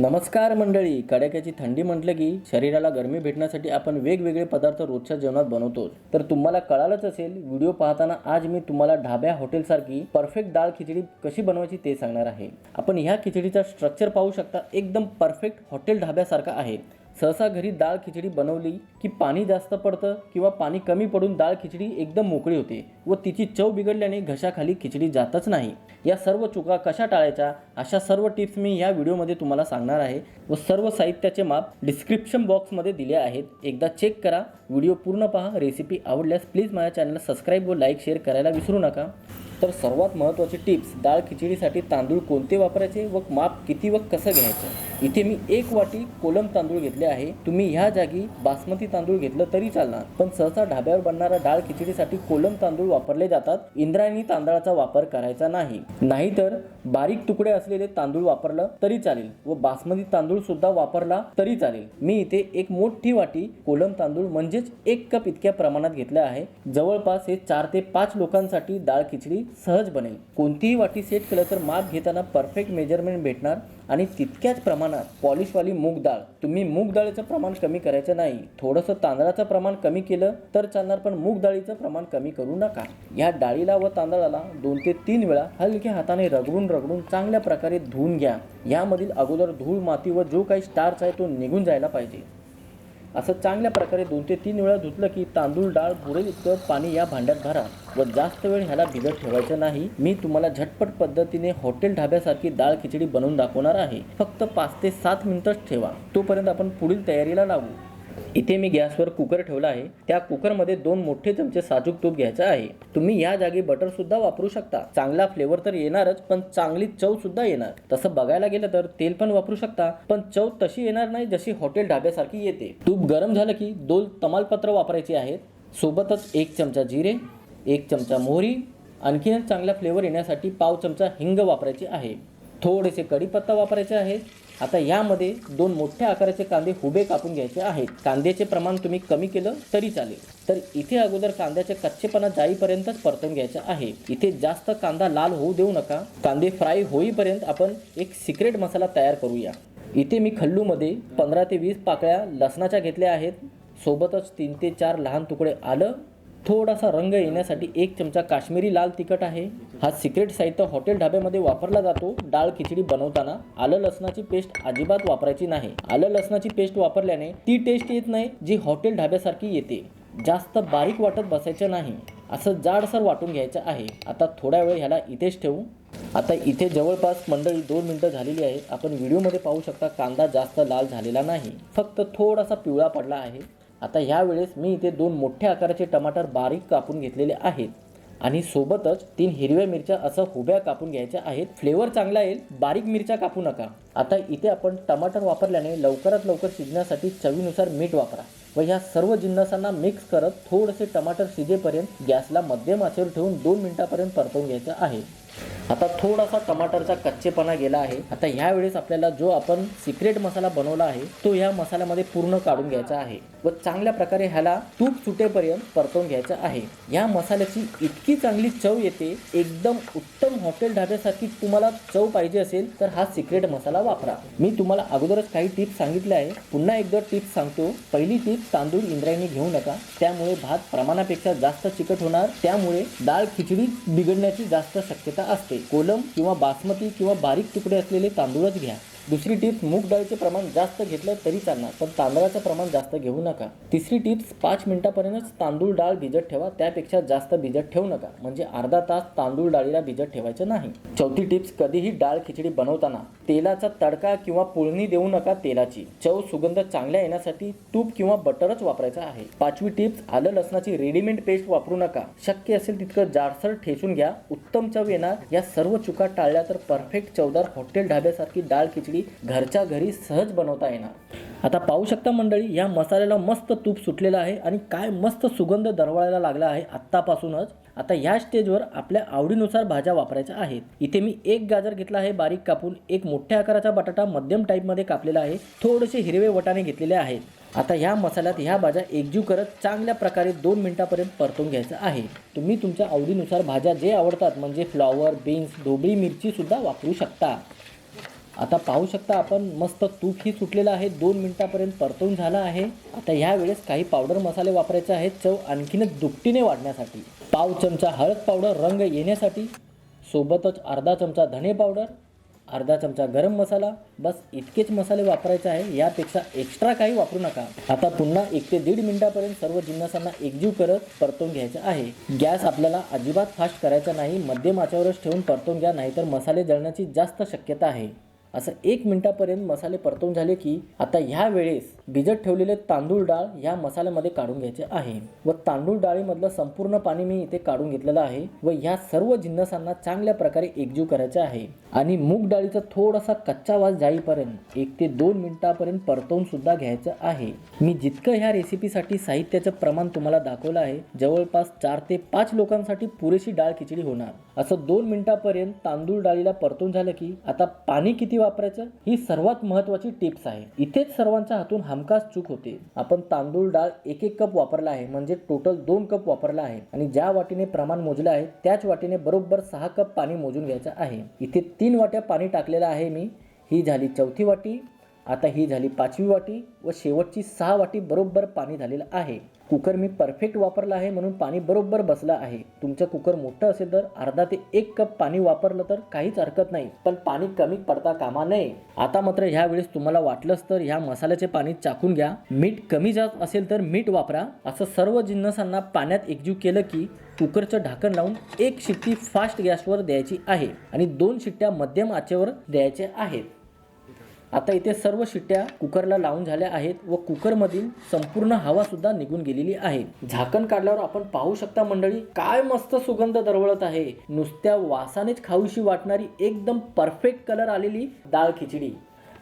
नमस्कार मंडळी. कडाक्याची थंडी म्हटलं की शरीराला गरमी भेटण्यासाठी आपण वेगवेगळे पदार्थ रोजच्या जेवणात बनवतो. तर तुम्हाला कळालंच असेल व्हिडिओ पाहताना आज मी तुम्हाला ढाब्या हॉटेलसारखी परफेक्ट डाळ खिचडी कशी बनवायची ते सांगणार आहे. आपण ह्या खिचडीचा स्ट्रक्चर पाहू शकता एकदम परफेक्ट हॉटेल ढाब्यासारखा आहे. सहसा घरी डाळ खिचडी बनवली की पाणी जास्त पडतं किंवा पाणी कमी पडून डाळ खिचडी एकदम मोकळी होते व तिची चव बिघडल्याने घशाखाली खिचडी जातच नाही. या सर्व चुका कशा टाळायच्या? अशा सर्व टिप्स मी या व्हिडिओमध्ये तुम्हाला सांगणार आहे व सर्व साहित्याचे माप डिस्क्रिप्शन बॉक्समध्ये दिले आहेत. एकदा चेक करा. व्हिडिओ पूर्ण पहा. रेसिपी आवडल्यास प्लीज माझ्या चॅनलला सबस्क्राईब व लाईक शेअर करायला विसरू नका. तर सर्वात महत्त्वाचे टिप्स डाळ खिचडीसाठी तांदूळ कोणते वापरायचे व माप किती व कसं घ्यायचं? इथे मी एक वाटी कोलम तांदूळ घेतले आहे. तुम्ही ह्या जागी बासमती तांदूळ घेतलं तरी चालणार. पण सहसा ढाब्यावर बनणारा डाळ खिचडीसाठी कोलम तांदूळ वापरले जातात. इंद्रायणी तांदळाचा वापर करायचा नाही. नाहीतर बारीक तुकडे असलेले तांदूळ वापरलं तरी चालेल व बासमती तांदूळ सुद्धा वापरला तरी चालेल. मी इथे एक मोठी वाटी कोलम तांदूळ म्हणजेच एक कप इतक्या प्रमाणात घेतलं आहे. जवळपास हे चार ते पाच लोकांसाठी डाळ खिचडी सहज बनेल. कोणतीही वाटी सेट केलं तर माप घेताना परफेक्ट मेजरमेंट भेटणार आणि तितक्याच प्रमाणात पॉलिशवाली मूग डाळ. तुम्ही मूग डाळीचं प्रमाण कमी करायचं नाही. थोडंसं तांदळाचं प्रमाण कमी केलं तर चालणार पण मूग डाळीचं प्रमाण कमी करू नका. या डाळीला व तांदळाला दोन ते तीन वेळा हलक्या हाताने रगडून रगडून चांगल्या प्रकारे धुवून घ्या. यामधील अगोदर धूळ माती व जो काही स्टार्च आहे तो निघून जायला पाहिजे. असं चांगल्या प्रकारे दोन ते तीन वेळा धुतलं की तांदूळ डाळ पुरेल इतकं पाणी या भांड्यात भरा व जास्त वेळ ह्याला भिजत ठेवायचं नाही. मी तुम्हाला झटपट पद्धतीने हॉटेल ढाब्यासारखी डाळ खिचडी बनवून दाखवणार आहे. फक्त पाच ते सात मिनिटच ठेवा. तोपर्यंत आपण पुढील तयारीला लागू. इथे मी गॅसवर कुकर ठेवला आहे. त्या कुकरमध्ये दोन मोठे चमचे साजूक तूप घ्यायचं आहे. तुम्ही या जागी बटर सुद्धा वापरू शकता. चांगला फ्लेवर तर येणारच पण चांगली चव सुद्धा येणार. तसं बघायला गेलं तर तेल पण वापरू शकता पण चव तशी येणार नाही जशी हॉटेल ढाब्यासारखी येते. तूप गरम झालं की दोन तमालपत्र वापरायची आहेत. सोबतच एक चमचा जिरे एक चमचा मोहरी आणखीन चांगला फ्लेवर येण्यासाठी पाव चमचा हिंग वापरायचे आहे. थोडेसे कढीपत्ता वापरायचे आहेत. आता यामध्ये दोन मोठ्या आकाराचे कांदे हुबे कापून घ्यायचे आहेत. कांद्याचे प्रमाण तुम्ही कमी केलं तरी चालेल. तर इथे अगोदर कांद्याचे कच्चेपणा जाईपर्यंतच परतून घ्यायचा आहे. इथे जास्त कांदा लाल होऊ देऊ नका. कांदे फ्राय होईपर्यंत आपण एक सिक्रेट मसाला तयार करूया. इथे मी खल्लूमध्ये पंधरा ते वीस पाकळ्या लसणाच्या घेतल्या आहेत. सोबतच तीन ते चार लहान तुकडे आलं थोडासा रंग येण्यासाठी एक चमचा काश्मीरी लाल तिखट आहे. हा सिक्रेट साहित्य हॉटेल ढाब्यामध्ये वापरला जातो. डाळ खिचडी बनवताना आलं लसणाची पेस्ट अजिबात वापरायची नाही. आलं लसणाची पेस्ट वापरल्याने ती टेस्ट येत नाही जी हॉटेल ढाब्यासारखी येते. जास्त बारीक वाटत बसायचं नाही. असं जाडसर वाटून घ्यायचं आहे. आता थोड्या वेळ ह्याला इथेच ठेवू. आता इथे जवळपास मंडळी दोन मिनटं झालेली आहेत. आपण व्हिडिओमध्ये पाहू शकता कांदा जास्त लाल झालेला नाही. फक्त थोडासा पिवळा पडला आहे. आता ह्यावेळेस मी इथे दोन मोठ्या आकाराचे टमाटर बारीक कापून घेतलेले आहेत. आणि सोबतच तीन हिरव्या मिरच्या असं हुब्या कापून घ्यायच्या आहेत. फ्लेवर चांगला येईल बारीक मिरच्या कापू नका. आता इथे आपण टमाटर वापरल्याने लवकरात लवकर शिजण्यासाठी चवीनुसार मीठ वापरा व ह्या सर्व जिन्नसांना मिक्स करत थोडेसे टमाटर शिजेपर्यंत गॅसला मध्यम आचेवर ठेवून दोन मिनिटापर्यंत परतवून घ्यायचं आहे. आता थोडासा टमाटरचा कच्चेपणा गेला आहे. आता ह्या वेळेस आपल्याला जो आपण सिक्रेट मसाला बनवला आहे तो ह्या मसाल्यामध्ये पूर्ण काढून घ्यायचा आहे व चांगल्या प्रकारे ह्याला तूप सुटेपर्यंत परतवून घ्यायचं आहे. या मसाल्याची इतकी चांगली चव येते एकदम उत्तम हॉटेल ढाब्यासारखी तुम्हाला चव पाहिजे असेल तर हा सिक्रेट मसाला वापरा. मी तुम्हाला अगोदरच काही टिप्स सांगितले आहे. पुन्हा एकदा टिप्स सांगतो. पहिली टिप तांदूळ इंद्रायणी घेऊ नका. त्यामुळे भात प्रमाणापेक्षा जास्त चिकट होणार. त्यामुळे डाळ खिचडी बिघडण्याची जास्त शक्यता असते. कोलम किंवा बासमती किंवा बारीक तुकडे असलेले तांदूळच घ्या. दुसरी टिप्स मूग डाळीचे प्रमाण जास्त घेतलं तरी चालणार पण तांदळाचं प्रमाण जास्त घेऊ नका. तिसरी टिप्स पाच मिनिटापर्यंतच तांदूळ डाळ भिजत ठेवा त्यापेक्षा जास्त भिजत ठेवू नका. म्हणजे अर्धा तास तांदूळ डाळीला भिजत ठेवायचं नाही. चौथी टिप्स कधीही डाळ खिचडी बनवताना तेलाचा तडका किंवा पोळणी देऊ नका तेलाची. चव सुगंध चांगल्या येण्यासाठी तूप किंवा बटरच वापरायचं आहे. पाचवी टिप्स आलं लसणाची रेडीमेड पेस्ट वापरू नका. शक्य असेल तितकं जाडसर ठेचून घ्या. उत्तम चव येणार. या सर्व चुका टाळल्या तर परफेक्ट चवदार हॉटेल ढाब्यासारखी डाळ खिचडी घरच्या घरी सहज बनवता येणार. आता पाहू शकता मंडळी या मसाल्याला मस्त तूप सुटलेलं आहे आणि काय मस्त सुगंध दरवळायला लागला आहे आत्तापासूनच. आता ह्या स्टेजवर आपल्या आवडीनुसार भाज्या वापरायच्या आहेत. इथे मी एक गाजर घेतला आहे बारीक कापून. एक मोठ्या आकाराचा बटाटा मध्यम टाईपमध्ये कापलेला आहे. थोडेसे हिरवे वटाणे घेतलेले आहेत. आता ह्या मसाल्यात ह्या भाज्या एकजीव करत चांगल्या प्रकारे दोन मिनिटापर्यंत परतून घ्यायचं आहे. तुम्ही तुमच्या आवडीनुसार भाज्या जे आवडतात म्हणजे फ्लॉवर बीन्स ढोबळी मिरची सुद्धा वापरू शकता. आता पाहू शकता आपण मस्त तूपही सुटलेलं आहे. दोन मिनटापर्यंत परतवून झालं आहे. आता ह्या वेळेस काही पावडर मसाले वापरायचे आहेत. चव आणखीनच दुपटीने वाढण्यासाठी. पाव चमचा हळद पावडर रंग येण्यासाठी. सोबतच अर्धा चमचा धने पावडर अर्धा चमचा गरम मसाला. बस इतकेच मसाले वापरायचे आहे यापेक्षा एक्स्ट्रा काही वापरू नका. आता पुन्हा एक ते दीड मिनिटापर्यंत सर्व जिन्नसांना एकजीव करत परतवून घ्यायचं आहे. गॅस आपल्याला अजिबात फास्ट करायचा नाही. मध्यम आचेवरच ठेवून परतवून घ्या. नाहीतर मसाले जळण्याची जास्त शक्यता आहे. असं एक मिनटापर्यंत मसाले परतवून झाले की आता ह्या वेळेस भिजत ठेवलेले तांदूळ डाळ ह्या मसाल्यामध्ये काढून घ्यायचे आहे. व तांदूळ डाळीमधलं संपूर्ण पाणी मी इथे काढून घेतलेलं आहे व ह्या सर्व जिन्नसांना चांगल्या प्रकारे एकजीव करायचे आहे. आणि मूग डाळीचा थोडासा कच्चा वास जाईपर्यंत एक ते दोन मिनिटापर्यंत परतवून सुद्धा घ्यायचं आहे. मी जितकं ह्या रेसिपीसाठी साहित्याचं प्रमाण तुम्हाला दाखवलं आहे जवळपास चार ते पाच लोकांसाठी पुरेशी डाळ खिचडी होणार. असं दोन मिनिटापर्यंत तांदूळ डाळीला परतून झालं की आता पाणी किती वापरायचं ही सर्वात महत्वाची टिप्स आहे. इथेच सर्वांच्या हातून हमखास चूक होते. आपण तांदूळ डाळ एक एक कप वापरला आहे म्हणजे टोटल दोन कप वापरला आहे. आणि ज्या वाटीने प्रमाण मोजलं आहे त्याच वाटीने बरोबर सहा कप पाणी मोजून घ्यायचं आहे. इथे तीन वाट्या पाणी टाकलेलं आहे मी. ही झाली चौथी वाटी आता ही झाली पाचवी वाटी व शेवटची सहा वाटी बरोबर पाणी झालेलं आहे. कुकर मी परफेक्ट वापरला आहे म्हणून पाणी बरोबर बसलं आहे. तुमचं कुकर मोठं असेल तर अर्धा ते एक कप पाणी वापरलं तर काहीच हरकत नाही पण पाणी कमी पडता कामा नये. आता मात्र ह्या वेळेस तुम्हाला वाटलंच तर ह्या मसाल्याचे पाणी चाकून घ्या. मीठ कमी जात असेल तर मीठ वापरा. असं सर्व जिन्नसांना पाण्यात एकजीव केलं की कुकरचं ढाकण लावून एक शिट्टी फास्ट गॅसवर द्यायची आहे आणि दोन शिट्ट्या मध्यम आचेवर द्यायच्या आहेत. आता इथे सर्व शिट्ट्या कुकरला लावून झाल्या आहेत व कुकरमधील संपूर्ण हवा सुद्धा निघून गेलेली आहे. झाकण काढल्यावर आपण पाहू शकता मंडळी काय मस्त सुगंध दरवळत आहे. नुसत्या वासानेच खाऊशी वाटणारी एकदम परफेक्ट कलर आलेली डाळ खिचडी.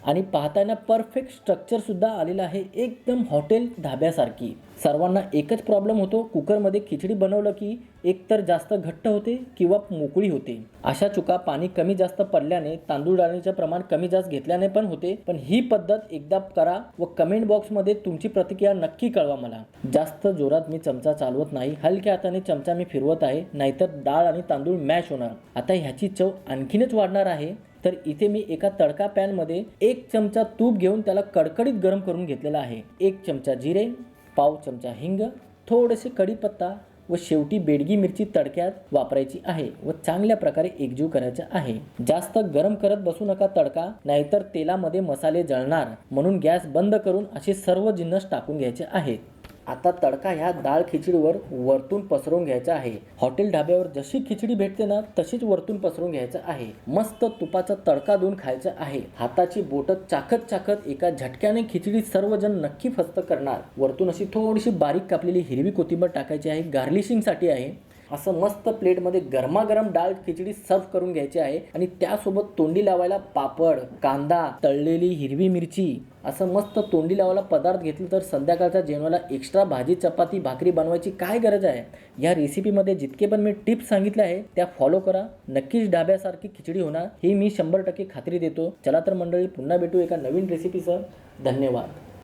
आणि पाहताना परफेक्ट स्ट्रक्चरसुद्धा आलेलं आहे. एकदम हॉटेल ढाब्यासारखी सर्वांना एकच प्रॉब्लेम होतो कुकरमध्ये खिचडी बनवलं की एकतर जास्त घट्ट होते किंवा मोकळी होते. अशा चुका पाणी कमी जास्त पडल्याने तांदूळ डाळीचं प्रमाण कमी जास्त घेतल्याने पण होते. पण ही पद्धत एकदा करा व कमेंट बॉक्समध्ये तुमची प्रतिक्रिया नक्की कळवा मला. जास्त जोरात मी चमचा चालवत नाही. हलक्या हाताने चमचा मी फिरवत आहे. नाहीतर डाळ आणि तांदूळ मॅश होणार. आता ह्याची चव आणखीनच वाढणार आहे. तर इथे मी एका तडका पॅनमध्ये एक चमचा तूप घेऊन त्याला कडकडीत गरम करून घेतलेला आहे. एक चमचा जिरे पाव चमचा हिंग थोडेसे कढीपत्ता व शेवटी बेडगी मिरची तडक्यात वापरायची आहे व चांगल्या प्रकारे एकजीव करायचा आहे. जास्त गरम करत बसू नका तडका नाहीतर तेलामध्ये मसाले जळणार म्हणून गॅस बंद करून असे सर्व जिन्नस टाकून घ्यायचे आहेत. आता तडका ह्या डाळ खिचडीवर वरतून पसरवून घ्यायचा आहे. हॉटेल ढाब्यावर जशी खिचडी भेटते ना तशीच वरतून पसरून घ्यायचं आहे. मस्त तुपाचा तडका देऊन खायचा आहे. हाताची बोट चाकत चाकत एका झटक्याने खिचडी सर्वजण नक्की फस्त करणार. वरतून अशी थोडीशी बारीक कापलेली हिरवी कोथिंबीर टाकायची आहे गार्लिशिंगसाठी आहे. असं मस्त प्लेटमध्ये गरमागरम डाळ खिचडी सर्व करून घ्यायची आहे. आणि त्यासोबत तोंडी लावायला पापड कांदा तळलेली हिरवी मिरची असं मस्त तोंडी लावायला पदार्थ घेतलं तर संध्याकाळच्या जेवणाला एक्स्ट्रा भाजी चपाती भाकरी बनवायची काय गरज आहे? या रेसिपीमध्ये जितके पण मी टिप्स सांगितले आहे त्या फॉलो करा. नक्कीच डाब्यासारखी खिचडी होणार. ही मी शंभर टक्के खात्री देतो. चला तर मंडळी पुन्हा भेटू एका नवीन रेसिपीसह धन्यवाद.